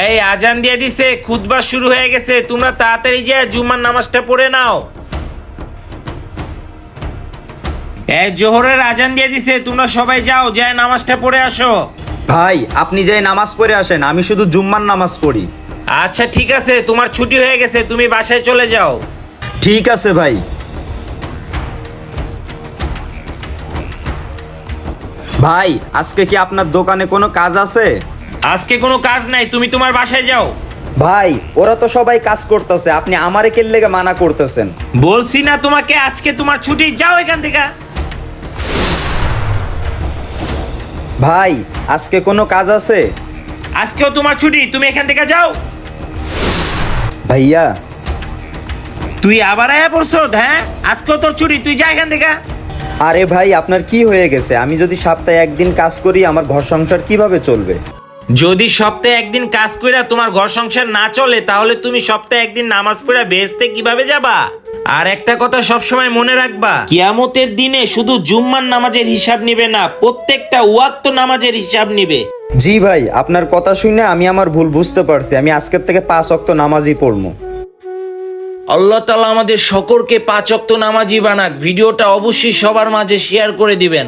এই আজান দিয়ে দিছে খুতবা শুরু হয়ে গেছে তোমরা তাড়াতাড়ি যে জুম্মার নামাজটা পড়ে নাও। এই জোহরের আজান দিয়ে দিছে তোমরা সবাই যাও যায় নামাজটা পড়ে আসো। ভাই আপনি যাই নামাজ পড়ে আসেন আমি শুধু জুম্মার নামাজ পড়ি। আচ্ছা ঠিক আছে তোমার ছুটি হয়ে গেছে তুমি বাসায় চলে যাও। ঠিক আছে ভাই। ভাই আজকে কি আপনার দোকানে কোনো কাজ আছে? আজকে কোনো কাজ নাই তুমি তোমার বাসায় যাও। ভাই ওরা তো সবাই কাজ করতেছে আপনি আমারে কেল লেগে মানা করতেছেন? বলছি না তোমাকে আজকে তোমার ছুটি যাও এখান থেকে। ভাই আজকে কোনো কাজ আছে? আজকেও তোমার ছুটি তুমি এখান থেকে যাও। ভাইয়া। তুই আবার আয়া পড়ছো হ্যাঁ? আজকেও তোর ছুটি তুই যা এখান থেকে। আরে ভাই আপনার কি হয়ে গেছে? আমি যদি সপ্তাহে একদিন কাজ করি আমার ঘর সংসার কীভাবে চলবে? যদি সপ্তাহে একদিন কাজ কইরা তোমার ঘর সংসার না চলে তাহলে তুমি সপ্তাহে একদিন নামাজ পড়া বেহেস্তে কীভাবে যাবা? আর একটা কথা সবসময় মনে রাখবা কিয়ামতের দিনে শুধু জুম্মার নামাজের হিসাব নিবে না প্রত্যেকটা ওয়াক্ত নামাজের হিসাব নিবে। জি ভাই আপনার কথা শুনে আমি আমার ভুল বুঝতে পারছি। আমি আজকের থেকে পাঁচ অক্ত নামাজই পড়ব। আল্লাহ তালা আমাদের সকলকে পাঁচ অক্ত নামাজি বানাক। ভিডিওটা অবশ্যই সবার মাঝে শেয়ার করে দিবেন।